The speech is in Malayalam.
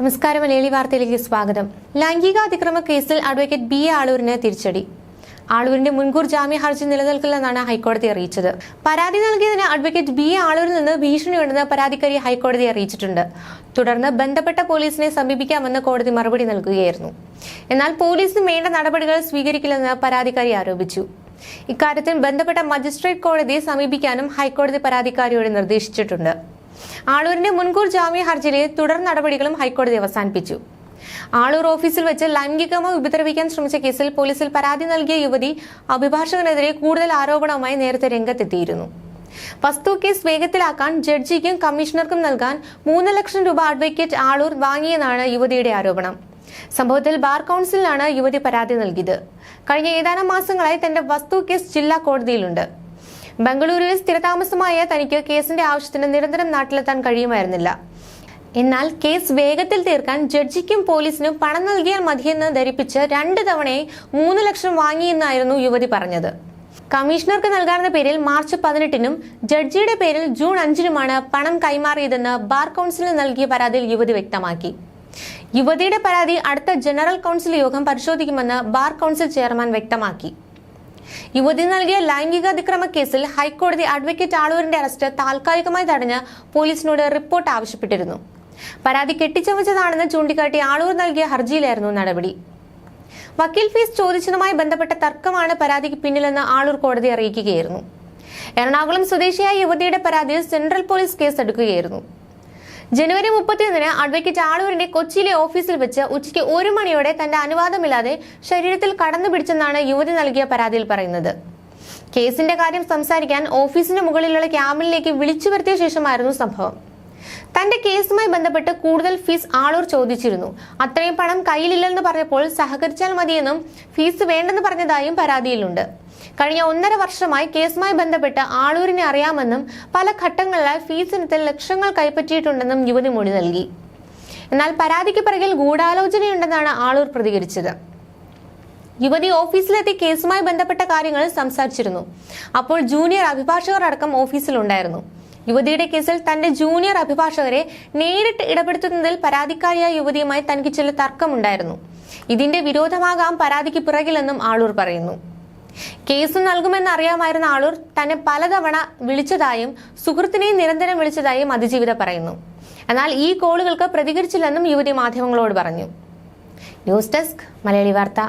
നമസ്കാരം. മലയാളി വാർത്തയിലേക്ക് സ്വാഗതം. ലൈംഗിക അതിക്രമ കേസിൽ അഡ്വക്കേറ്റ് ബി ആളൂരിന് തിരിച്ചടി. ആളൂരിന്റെ മുൻകൂർ ജാമ്യ ഹർജി നിലനിൽക്കില്ലെന്നാണ് ഹൈക്കോടതി അറിയിച്ചത്. പരാതി നൽകിയതിന് അഡ്വക്കേറ്റ് ബി ആളൂരിൽ നിന്ന് ഭീഷണിയുണ്ടെന്ന് പരാതിക്കാരി ഹൈക്കോടതി അറിയിച്ചിട്ടുണ്ട്. തുടർന്ന് ബന്ധപ്പെട്ട പോലീസിനെ സമീപിക്കാമെന്ന് കോടതി മറുപടി നൽകുകയായിരുന്നു. എന്നാൽ പോലീസിന് വേണ്ട നടപടികൾ സ്വീകരിക്കില്ലെന്ന് പരാതിക്കാരി ആരോപിച്ചു. ഇക്കാര്യത്തിൽ ബന്ധപ്പെട്ട മജിസ്ട്രേറ്റ് കോടതിയെ സമീപിക്കാനും ഹൈക്കോടതി പരാതിക്കാരിയോട് നിർദ്ദേശിച്ചിട്ടുണ്ട്. ആളൂരിന്റെ മുൻകൂർ ജാമ്യ ഹർജിയിലെ തുടർ നടപടികളും ഹൈക്കോടതി അവസാനിപ്പിച്ചു. ആളൂർ ഓഫീസിൽ വെച്ച് ലൈംഗികമായി ഉപദ്രവിക്കാൻ ശ്രമിച്ച കേസിൽ പോലീസിൽ പരാതി നൽകിയ യുവതി അഭിഭാഷകനെതിരെ കൂടുതൽ ആരോപണവുമായി നേരത്തെ രംഗത്തെത്തിയിരുന്നു. വസ്തു കേസ് വേഗത്തിലാക്കാൻ ജഡ്ജിക്കും കമ്മീഷണർക്കും നൽകാൻ മൂന്ന് ലക്ഷം രൂപ അഡ്വക്കേറ്റ് ആളൂർ വാങ്ങിയെന്നാണ് യുവതിയുടെ ആരോപണം. സംഭവത്തിൽ ബാർ കൗൺസിലിനാണ് യുവതി പരാതി നൽകിയത്. കഴിഞ്ഞ ഏതാനും മാസങ്ങളായി തന്റെ വസ്തു കേസ് ജില്ലാ കോടതിയിലുണ്ട്. ബംഗളൂരുവിൽ സ്ഥിരതാമസമായ തനിക്ക് കേസിന്റെ ആവശ്യത്തിന് നിരന്തരം നാട്ടിലെത്താൻ കഴിയുമായിരുന്നില്ല. എന്നാൽ കേസ് വേഗത്തിൽ തീർക്കാൻ ജഡ്ജിക്കും പോലീസിനും പണം നൽകിയാൽ മതിയെന്ന് ധരിപ്പിച്ച് രണ്ട് തവണയായി മൂന്ന് ലക്ഷം വാങ്ങിയെന്നായിരുന്നു യുവതി പറഞ്ഞത്. കമ്മീഷണർക്ക് നൽകാറുന്ന പേരിൽ മാർച്ച് പതിനെട്ടിനും ജഡ്ജിയുടെ പേരിൽ ജൂൺ അഞ്ചിനുമാണ് പണം കൈമാറിയതെന്ന് ബാർ കൗൺസിലിന് നൽകിയ പരാതിയിൽ യുവതി വ്യക്തമാക്കി. യുവതിയുടെ പരാതി അടുത്ത ജനറൽ കൗൺസിൽ യോഗം പരിശോധിക്കുമെന്ന് ബാർ കൗൺസിൽ ചെയർമാൻ വ്യക്തമാക്കി. യുവതി നൽകിയ ലൈംഗിക അതിക്രമ കേസിൽ ഹൈക്കോടതി അഡ്വക്കേറ്റ് ആളൂരിന്റെ അറസ്റ്റ് താൽക്കാലികമായി തടഞ്ഞ് പോലീസിനോട് റിപ്പോർട്ട് ആവശ്യപ്പെട്ടിരുന്നു. പരാതി കെട്ടിച്ചമച്ചതാണെന്ന് ചൂണ്ടിക്കാട്ടി ആളൂർ നൽകിയ ഹർജിയിലായിരുന്നു നടപടി. വക്കീൽ ഫീസ് ചോദിച്ചതുമായി ബന്ധപ്പെട്ട തർക്കമാണ് പരാതിക്ക് പിന്നിലെന്ന് ആളൂർ കോടതി അറിയിക്കുകയായിരുന്നു. എറണാകുളം സ്വദേശിയായ യുവതിയുടെ പരാതിയിൽ സെൻട്രൽ പോലീസ് കേസെടുക്കുകയായിരുന്നു. ജനുവരി മുപ്പത്തിയൊന്നിന് അഡ്വക്കേറ്റ് ആളൂരിന്റെ കൊച്ചിയിലെ ഓഫീസിൽ വെച്ച് ഉച്ചയ്ക്ക് ഒരു മണിയോടെ തന്റെ അനുവാദമില്ലാതെ ശരീരത്തിൽ കടന്നു പിടിച്ചെന്നാണ് യുവതി നൽകിയ പരാതിയിൽ പറയുന്നത്. കേസിന്റെ കാര്യം സംസാരിക്കാൻ ഓഫീസിന് മുകളിലുള്ള ക്യാബിനിലേക്ക് വിളിച്ചു വരുത്തിയ ശേഷമായിരുന്നു സംഭവം. തന്റെ കേസുമായി ബന്ധപ്പെട്ട് കൂടുതൽ ഫീസ് ആളൂർ ചോദിച്ചിരുന്നു. അത്രയും പണം കയ്യിലില്ലെന്ന് പറഞ്ഞപ്പോൾ സഹകരിച്ചാൽ മതിയെന്നും ഫീസ് വേണ്ടെന്ന് പറഞ്ഞതായും പരാതിയിലുണ്ട്. കഴിഞ്ഞ ഒന്നര വർഷമായി കേസുമായി ബന്ധപ്പെട്ട് ആളൂരിനെ അറിയാമെന്നും പല ഘട്ടങ്ങളിലായി ഫീസിനത്തിൽ ലക്ഷങ്ങൾ കൈപ്പറ്റിയിട്ടുണ്ടെന്നും യുവതി മൊഴി നൽകി. എന്നാൽ പരാതിക്ക് പിറകിൽ ഗൂഢാലോചനയുണ്ടെന്നാണ് ആളൂർ പ്രതികരിച്ചത്. യുവതി ഓഫീസിലെത്തി കേസുമായി ബന്ധപ്പെട്ട കാര്യങ്ങൾ സംസാരിച്ചിരുന്നു. അപ്പോൾ ജൂനിയർ അഭിഭാഷകർ അടക്കം ഓഫീസിലുണ്ടായിരുന്നു. യുവതിയുടെ കേസിൽ തന്റെ ജൂനിയർ അഭിഭാഷകരെ നേരിട്ട് ഇടപെടുത്തുന്നതിൽ പരാതിക്കാരിയായ യുവതിയുമായി തനിക്ക് ചില തർക്കമുണ്ടായിരുന്നു. ഇതിന്റെ വിരോധമാകാം പരാതിക്ക് പിറകിലെന്നും ആളൂർ പറയുന്നു. കേസ് നൽകുമെന്നറിയാമായിരുന്ന ആളൂർ തന്നെ പലതവണ വിളിച്ചതായും സുഹൃത്തിനെയും നിരന്തരം വിളിച്ചതായും അതിജീവിത പറയുന്നു. എന്നാൽ ഈ കോളുകൾക്ക് പ്രതികരിച്ചില്ലെന്നും യുവതി മാധ്യമങ്ങളോട് പറഞ്ഞു. ന്യൂസ് ഡെസ്ക് മലയാളി വാർത്ത.